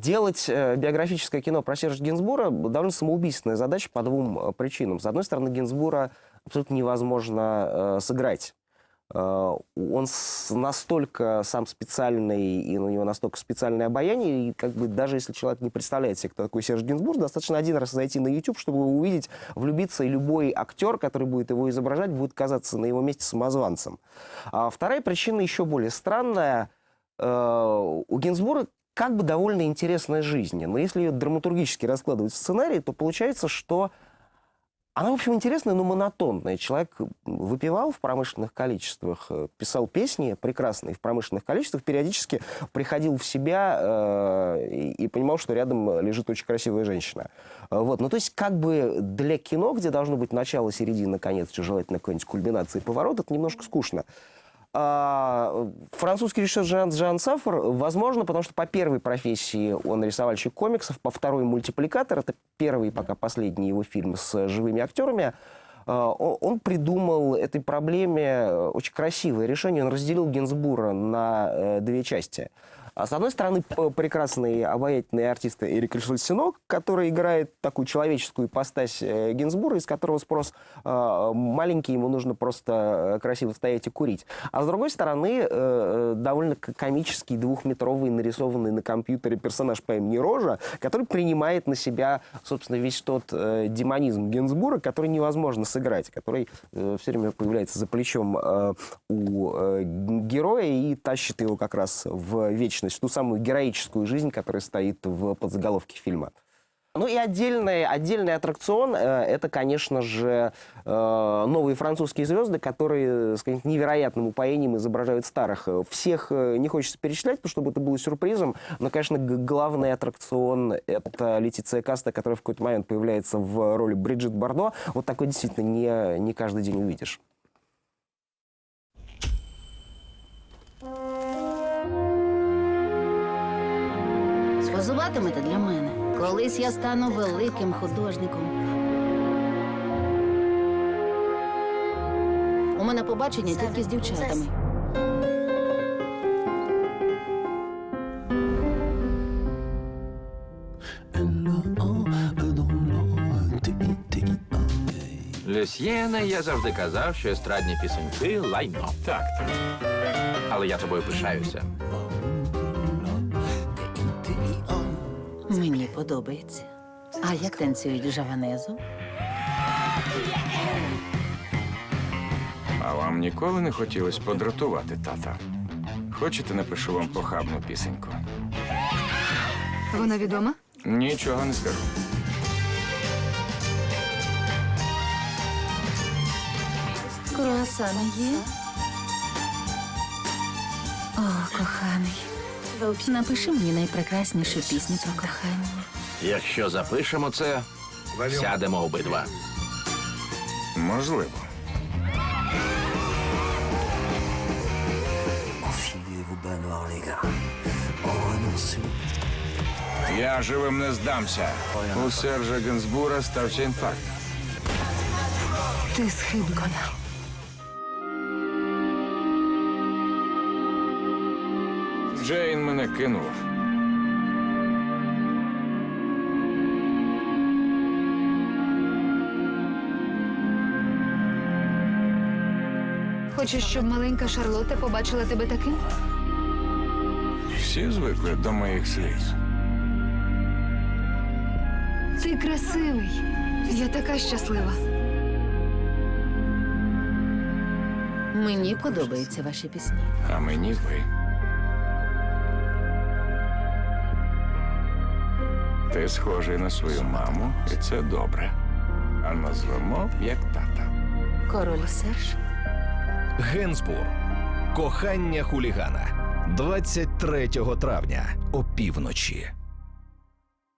Делать э, биографическое кино про Сержа Гинзбура довольно самоубийственная задача по двум э, причинам. С одной стороны, Гинзбура абсолютно невозможно э, сыграть. Он настолько сам специальный, и у него настолько специальное обаяние, и как бы даже если человек не представляет себе, кто такой Серж Гинзбург, достаточно один раз зайти на YouTube, чтобы его увидеть, влюбиться, и любой актер, который будет его изображать, будет казаться на его месте самозванцем. А вторая причина еще более странная. У Гинзбурга как бы довольно интересная жизнь, но если ее драматургически раскладывать в сценарий, то получается, что она, в общем, интересная, но монотонная. Человек выпивал в промышленных количествах, э, писал песни прекрасные в промышленных количествах, периодически приходил в себя э, и, понимал, что рядом лежит очень красивая женщина. Э, Вот. Ну, то есть, как бы для кино, где должно быть начало, середина, конец, желательно какой-нибудь кульминации поворот, это немножко скучно. А, французский режиссер Жан, Жан Сафар, возможно, потому что по первой профессии он рисовальщик комиксов, по второй мультипликатор, это первый, пока последний его фильм с живыми актерами, а, он, он придумал этой проблеме э, очень красивое решение. Он разделил Гинзбура на э, две части. А с одной стороны, прекрасный обаятельный артист Эрик Ришельсинок, который играет такую человеческую ипостась э, Гинзбура, из которого спрос э, маленький, ему нужно просто э, красиво стоять и курить. А с другой стороны, э, довольно комический двухметровый нарисованный на компьютере персонаж по имени Рожа, который принимает на себя, собственно, весь тот демонизм Гинзбура, который невозможно сыграть, который все время появляется за плечом у героя и тащит его как раз в вечность, в ту самую героическую жизнь, которая стоит в подзаголовке фильма. Ну и отдельный, отдельный аттракцион э, это, конечно же, э, новые французские звезды, которые с каким-то невероятным упоением изображают старых. Э, Всех э, не хочется перечислять, потому что чтобы это было сюрпризом, но, конечно, главный аттракцион это Летиция Каста, которая в какой-то момент появляется в роли Бриджит Бардо. Вот такой действительно не, не каждый день увидишь. Позуватимете для мене. Колись я стану великим художником. У мене побачення тільки з дівчатами. Люсьєне, я завжди казав, що естрадні пісеньки лайно. Так. Але я тобою пишаюся. Мені подобається. А як танцюють жаванезу? А вам ніколи не хотілося подратувати тата? Хочете, напишу вам похабну пісеньку? Вона відома? Нічого не скажу. Круасани є. О, коханий. Напиши мені найпрекраснішу пісню про кохання. Якщо запишемо це, сядемо обидва. Можливо. Я живим не здамся. У Сержа Генсбура стався інфаркт. Ти схиблена. Джейн мене кинула. Хочеш, щоб маленька Шарлотта побачила тебе таким? Всі звикли до моїх сліз. Ти красивий. Я така щаслива. Мені подобаються ваші пісні. А мені ви. Ти схожий на свою маму, і це добре. А назвемо як тата. Король Серж. Генсбур. Кохання хулігана. 23 травня опівночі. півночі.